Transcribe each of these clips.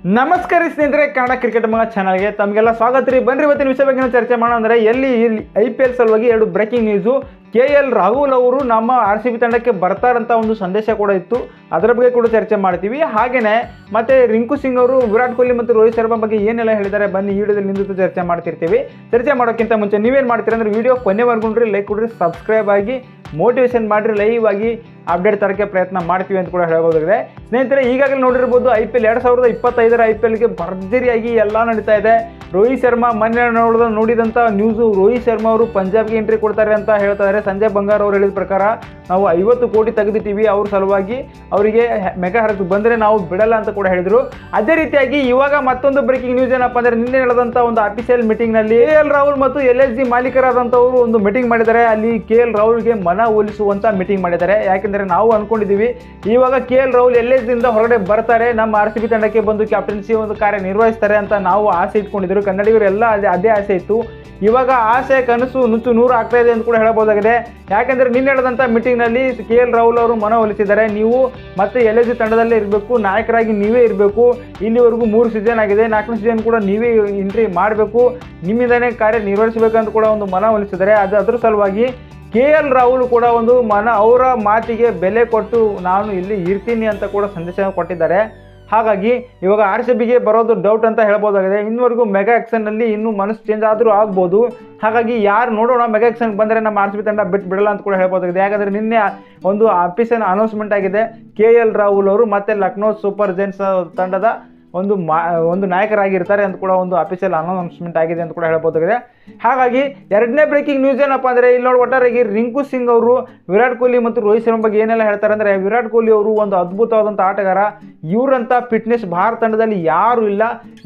ನಮಸ್ಕಾರ ಸ್ನೇಹಿತರೆ, ಕನ್ನಡ ಕ್ರಿಕೆಟ್ ಮಗ ಚಾನಲ್ಗೆ ತಮಗೆಲ್ಲ ಸ್ವಾಗತ ರೀ. ಬನ್ರಿ, ಇವತ್ತಿನ ವಿಷಯ ಬಗ್ಗೆ ಚರ್ಚೆ ಮಾಡೋಣ ಅಂದರೆ ಎಲ್ಲಿ ಇಲ್ಲಿ ಐ ಪಿ ಎಲ್ ಸಲುವಾಗಿ ಎರಡು breaking news K L Rahul ಅವರು ನಮ್ಮ ಆರ್ ಸಿ ಬಿ ತಂಡಕ್ಕೆ ಬರ್ತಾರಂತ ಒಂದು ಸಂದೇಶ ಕೂಡ ಇತ್ತು. ಅದರ ಬಗ್ಗೆ ಕೂಡ ಚರ್ಚೆ ಮಾಡ್ತೀವಿ. ಹಾಗೆಯೇ ಮತ್ತೆ ರಿಂಕು ಸಿಂಗ್ ಅವರು, ವಿರಾಟ್ ಕೊಹ್ಲಿ ಮತ್ತು ರೋಹಿತ್ ಶರ್ಮಾ ಬಗ್ಗೆ ಏನೆಲ್ಲ ಹೇಳಿದ್ದಾರೆ ಬನ್ನಿ ಈ ವಿಡಿಯೋದಲ್ಲಿ ನಿಂತು ಚರ್ಚೆ ಮಾಡ್ತಿರ್ತೀವಿ. ಚರ್ಚೆ ಮಾಡೋಕ್ಕಿಂತ ಮುಂಚೆ ನೀವೇನು ಮಾಡ್ತೀರಾ ಅಂದರೆ ವಿಡಿಯೋ ಕೊನೆವರೆಗೂ ಲೈಕ್ ಕೊಡ್ರಿ ಸಬ್ಸ್ಕ್ರೈಬ್ ಆಗಿ ಮೋಟಿವೇಶನ್ ಮಾಡಿರಿ ಲೈವ್ ಆಗಿ. ಅಪ್ಡೇಟ್ ತರಕ್ಕೆ ಪ್ರಯತ್ನ ಮಾಡ್ತೀವಿ ಅಂತ ಕೂಡ ಹೇಳ್ಬೋದಾಗಿದೆ. ಸ್ನೇಹಿತರೆ, ಈಗಾಗಲೇ ನೋಡಿರ್ಬೋದು ಐ ಪಿ ಎಲ್ ಎರಡು ಸಾವಿರದ ಇಪ್ಪತ್ತೈದರ ಐ ಪಿ ಎಲ್ಗೆ ಭರ್ಜರಿಯಾಗಿ ಎಲ್ಲ ನಡೀತಾ ಇದೆ. ರೋಹಿತ್ ಶರ್ಮಾ ಮೊನ್ನೆ ನೋಡಿದ ನೋಡಿದಂಥ ನ್ಯೂಸು, ರೋಹಿತ್ ಶರ್ಮಾ ಅವರು ಪಂಜಾಬ್ಗೆ ಎಂಟ್ರಿ ಕೊಡ್ತಾರೆ ಅಂತ ಹೇಳ್ತಾ ಇದ್ದಾರೆ. ಸಂಜಯ್ ಬಂಗಾರ್ ಅವರು ಹೇಳಿದ ಪ್ರಕಾರ ನಾವು ಐವತ್ತು ಕೋಟಿ ತೆಗೆದಿಟ್ಟೀವಿ ಅವ್ರ ಸಲುವಾಗಿ. ಅವರಿಗೆ ಮೆಗಾ ಬಂದರೆ ನಾವು ಬಿಡಲ್ಲ ಅಂತ ಕೂಡ ಹೇಳಿದರು. ಅದೇ ರೀತಿಯಾಗಿ ಇವಾಗ ಮತ್ತೊಂದು ಬ್ರೇಕಿಂಗ್ ನ್ಯೂಸ್ ಏನಪ್ಪ ಅಂದರೆ ನಿನ್ನೆ ನಡೆದಂಥ ಒಂದು ಅಫಿಷಿಯಲ್ ಮೀಟಿಂಗ್ನಲ್ಲಿ ಕೆ ಎಲ್ ರಾಹುಲ್ ಮತ್ತು ಎಲ್ ಎಸ್ ಜಿ ಮಾಲೀಕರಾದಂಥವರು ಒಂದು ಮೀಟಿಂಗ್ ಮಾಡಿದ್ದಾರೆ. ಅಲ್ಲಿ ಕೆ ಎಲ್ ರಾಹುಲ್ಗೆ ಮನ ಒಲಿಸುವಂಥ ಮೀಟಿಂಗ್ ಮಾಡಿದ್ದಾರೆ. ಯಾಕೆಂದರೆ ನಾವು ಅಂದ್ಕೊಂಡಿದ್ದೀವಿ ಇವಾಗ K L Rahul L S ದಿಂದ ಹೊರಗಡೆ ಬರ್ತಾರೆ, ನಮ್ಮ ಆರ್ ಸಿ ತಂಡಕ್ಕೆ ಬಂದು ಕ್ಯಾಪ್ಟನ್ಸಿ ಒಂದು ಕಾರ್ಯ ನಿರ್ವಹಿಸ್ತಾರೆ ಅಂತ ನಾವು ಆಸೆ ಇಟ್ಕೊಂಡಿದ್ರು ಕನ್ನಡಿಗರೆಲ್ಲ ಅದೇ ಅದೇ ಆಸೆ ಇತ್ತು. ಇವಾಗ ಆಸೆ, ಕನಸು, ನುಚ್ಚು ನೂರು ಆಗ್ತಾ ಇದೆ ಅಂತ ಕೂಡ ಹೇಳಬಹುದಾಗಿದೆ. ಯಾಕೆಂದರೆ ನಿನ್ನೆ ನಡೆದಂಥ ಮೀಟಿಂಗ್ನಲ್ಲಿ ಕೆ ಎಲ್ ರಾಹುಲ್ ಅವರು ಮನವೊಲಿಸಿದ್ದಾರೆ ನೀವು ಮತ್ತೆ ಎಲ್ ಎಸ್ ತಂಡದಲ್ಲೇ ಇರಬೇಕು, ನಾಯಕರಾಗಿ ನೀವೇ ಇರಬೇಕು. ಇಲ್ಲಿವರೆಗೂ ಮೂರು ಸೀಸನ್ ಆಗಿದೆ, ನಾಲ್ಕನೇ ಸೀಸನ್ ಕೂಡ ನೀವೇ ಎಂಟ್ರಿ ಮಾಡಬೇಕು. ನಿಮ್ಮಿಂದನೇ ಕಾರ್ಯ ನಿರ್ವಹಿಸಬೇಕಂತ ಕೂಡ ಒಂದು ಮನವೊಲಿಸಿದ್ದಾರೆ ಅದು ಅದರ ಸಲುವಾಗಿ ಕೆ ಎಲ್ ರಾಹುಲ್ ಕೂಡ ಒಂದು ಮನ ಅವರ ಮಾತಿಗೆ ಬೆಲೆ ಕೊಟ್ಟು ನಾನು ಇಲ್ಲಿ ಇರ್ತೀನಿ ಅಂತ ಕೂಡ ಸಂದೇಶ ಕೊಟ್ಟಿದ್ದಾರೆ. ಹಾಗಾಗಿ ಇವಾಗ ಆರ್ ಸಿ ಬಿಗೆ ಬರೋದು ಡೌಟ್ ಅಂತ ಹೇಳ್ಬೋದಾಗಿದೆ. ಇನ್ನುವರೆಗೂ ಮೆಗಾ ಆ್ಯಕ್ಷನ್ನಲ್ಲಿ ಇನ್ನೂ ಮನಸ್ಸು ಚೇಂಜ್ ಆದರೂ ಆಗ್ಬೋದು. ಹಾಗಾಗಿ ಯಾರು ನೋಡೋಣ ಮೆಗಾ ಆ್ಯಕ್ಷನ್ಗೆ ಬಂದರೆ ನಮ್ಮ ಆರ್ ಸಿ ಬಿ ತಂಡ ಬಿಟ್ಟು ಬಿಡಲ್ಲ ಅಂತ ಕೂಡ ಹೇಳ್ಬೋದಾಗಿದೆ. ಯಾಕಂದರೆ ನಿನ್ನೆ ಒಂದು ಆಫೀಸಿನ ಅನೌನ್ಸ್ಮೆಂಟ್ ಆಗಿದೆ. ಕೆ ಎಲ್ ರಾಹುಲ್ ಅವರು ಮತ್ತು ಲಕ್ನೋ ಸೂಪರ್ ಜೈನ್ಸ್ ತಂಡದ ಒಂದು ಮಾ, ಒಂದು ನಾಯಕರಾಗಿರ್ತಾರೆ ಅಂತ ಕೂಡ ಒಂದು ಅಫಿಷಿಯಲ್ ಅನೌನ್ಸ್ಮೆಂಟ್ ಆಗಿದೆ ಅಂತ ಕೂಡ ಹೇಳ್ಬೋದಾಗಿದೆ ಹಾಗಾಗಿ ಎರಡನೇ ಬ್ರೇಕಿಂಗ್ ನ್ಯೂಸ್ ಏನಪ್ಪ ಅಂದರೆ ಇಲ್ಲಿ ನೋಡಿ ಒಟ್ಟಾರೆಯಾಗಿ ರಿಂಕು ಸಿಂಗ್ ಅವರು, ವಿರಾಟ್ ಕೊಹ್ಲಿ ಮತ್ತು ರೋಹಿತ್ ಶರ್ಮಾ ಬಗ್ಗೆ ಏನೆಲ್ಲ ಹೇಳ್ತಾರೆ ಅಂದರೆ ವಿರಾಟ್ ಕೊಹ್ಲಿ ಅವರು ಒಂದು ಅದ್ಭುತವಾದಂಥ ಆಟಗಾರ. ಇವರಂಥ ಫಿಟ್ನೆಸ್ ಭಾರತ ತಂಡದಲ್ಲಿ ಯಾರೂ ಇಲ್ಲ.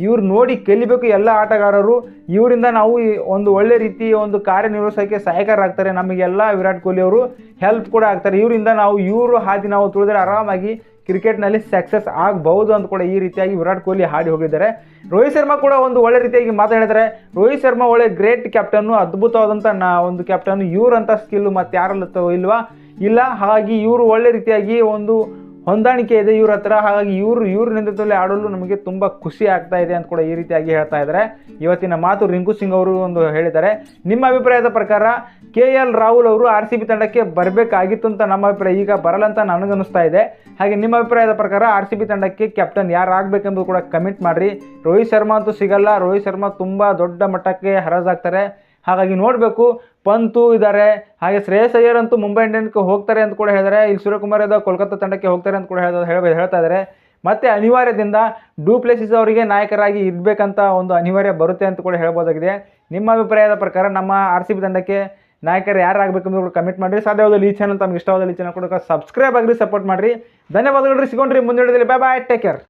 ಇವ್ರು ನೋಡಿ ಕಲಿಬೇಕು ಎಲ್ಲ ಆಟಗಾರರು. ಇವರಿಂದ ನಾವು ಒಂದು ಒಳ್ಳೆ ರೀತಿ ಒಂದು ಕಾರ್ಯನಿರ್ವಹಿಸೋಕ್ಕೆ ಸಹಾಯಕರಾಗ್ತಾರೆ ನಮಗೆಲ್ಲ ವಿರಾಟ್ ಕೊಹ್ಲಿ ಅವರು. ಹೆಲ್ಪ್ ಕೂಡ ಆಗ್ತಾರೆ. ಇವರಿಂದ ನಾವು ಇವರು ಹಾದಿ ನಾವು ತುಳಿದ್ರೆ ಆರಾಮಾಗಿ ಕ್ರಿಕೆಟ್ನಲ್ಲಿ ಸಕ್ಸಸ್ ಆಗಬಹುದು ಅಂತ ಕೂಡ ಈ ರೀತಿಯಾಗಿ ವಿರಾಟ್ ಕೊಹ್ಲಿ ಹಾಡಿ ಹೋಗಿದ್ದಾರೆ. ರೋಹಿತ್ ಶರ್ಮಾ ಕೂಡ ಒಂದು ಒಳ್ಳೆ ರೀತಿಯಾಗಿ ಮಾತಾಡಿದ್ದಾರೆ ರೋಹಿತ್ ಶರ್ಮಾ ಒಳ್ಳೆ ಗ್ರೇಟ್ ಕ್ಯಾಪ್ಟನ್ನು, ಅದ್ಭುತವಾದಂಥ ನಾ ಒಂದು ಕ್ಯಾಪ್ಟನ್ ಇವ್ರಂಥ ಸ್ಕಿಲ್ ಮತ್ತು ಯಾರಲ್ಲ ಇಲ್ವಾ? ಇಲ್ಲ, ಹಾಗಾಗಿ ಇವರು ಒಳ್ಳೆ ರೀತಿಯಾಗಿ ಒಂದು ಹೊಂದಾಣಿಕೆ ಇದೆ ಇವ್ರ ಹತ್ರ. ಹಾಗಾಗಿ ಇವರು, ಇವ್ರ ನೇತೃತ್ವದಲ್ಲಿ ಆಡಲು ನಮಗೆ ತುಂಬ ಖುಷಿ ಆಗ್ತಾ ಇದೆ ಅಂತ ಕೂಡ ಈ ರೀತಿಯಾಗಿ ಹೇಳ್ತಾ ಇದ್ದಾರೆ ಇವತ್ತಿನ ಮಾತು ರಿಂಕು ಸಿಂಗ್ ಅವರು ಒಂದು ಹೇಳಿದ್ದಾರೆ. ನಿಮ್ಮ ಅಭಿಪ್ರಾಯದ ಪ್ರಕಾರ ಕೆ ಎಲ್ ರಾಹುಲ್ ಅವರು ಆರ್ ಸಿ ಬಿ ತಂಡಕ್ಕೆ ಬರಬೇಕಾಗಿತ್ತು ಅಂತ ನಮ್ಮ ಅಭಿಪ್ರಾಯ. ಈಗ ಬರಲ್ಲ ಅಂತ ನನಗನ್ನಿಸ್ತಾ ಇದೆ. ಹಾಗೆ ನಿಮ್ಮ ಅಭಿಪ್ರಾಯದ ಪ್ರಕಾರ ಆರ್ ಸಿ ಬಿ ತಂಡಕ್ಕೆ ಕ್ಯಾಪ್ಟನ್ ಯಾರು ಆಗಬೇಕೆಂಬುದು ಕೂಡ ಕಮೆಂಟ್ ಮಾಡಿರಿ. ರೋಹಿತ್ ಶರ್ಮಾ ಅಂತೂ ಸಿಗಲ್ಲ. ರೋಹಿತ್ ಶರ್ಮಾ ತುಂಬ ದೊಡ್ಡ ಮಟ್ಟಕ್ಕೆ ಹರಾಜಾಗ್ತಾರೆ. ಹಾಗಾಗಿ ನೋಡಬೇಕು. ಪಂತು ಇದ್ದಾರೆ ಹಾಗೆ ಶ್ರೇಯಸ್ ಅಯ್ಯರ್ ಅಂತೂ ಮುಂಬೈ ಇಂಡಿಯನ್ಸ್ಗೆ ಹೋಗ್ತಾರೆ ಅಂತ ಕೂಡ ಹೇಳಿದರೆ. ಇಲ್ಲಿ ಸೂರ್ಯಕುಮಾರ್ ಯಾದವ್ ಕೋಲ್ಕತ್ತಾ ತಂಡಕ್ಕೆ ಹೋಗ್ತಾರೆ ಅಂತ ಕೂಡ ಹೇಳ ಹೇಳ್ತಾ ಇದ್ದಾರೆ ಮತ್ತು ಅನಿವಾರ್ಯದಿಂದ ಡೂಪ್ಲೆಸಿಸ್ ಅವರಿಗೆ ನಾಯಕರಾಗಿ ಇರಬೇಕಂತ ಒಂದು ಅನಿವಾರ್ಯ ಬರುತ್ತೆ ಅಂತ ಕೂಡ ಹೇಳ್ಬೋದಾಗಿದೆ. ನಿಮ್ಮ ಅಭಿಪ್ರಾಯದ ಪ್ರಕಾರ ನಮ್ಮ ಆರ್ ಸಿ ಬಿ ತಂಡಕ್ಕೆ ನಾಯಕರು ಯಾರು ಆಗಬೇಕು ಕೂಡ ಕಮೆಂಟ್ ಮಾಡಿರಿ. ಸಾಧ್ಯವಾದಲ್ಲಿ ಈ ಚಾನಲ್ ತಮ್ಗೆ ಇಷ್ಟವಾದಲ್ಲಿ ಈ ಚಾನಲ್ ಕೂಡ ಸಬ್ಸ್ಕ್ರೈಬ್ ಆಗಿರಿ ಸಪೋರ್ಟ್ ಮಾಡಿರಿ. ಧನ್ಯವಾದಗಳು ಸಿಗೋಣ್ರಿ ಮುಂದಿನ ಬಾಯ್ ಬಾಯ್ ಟೇಕ್ ಕೇರ್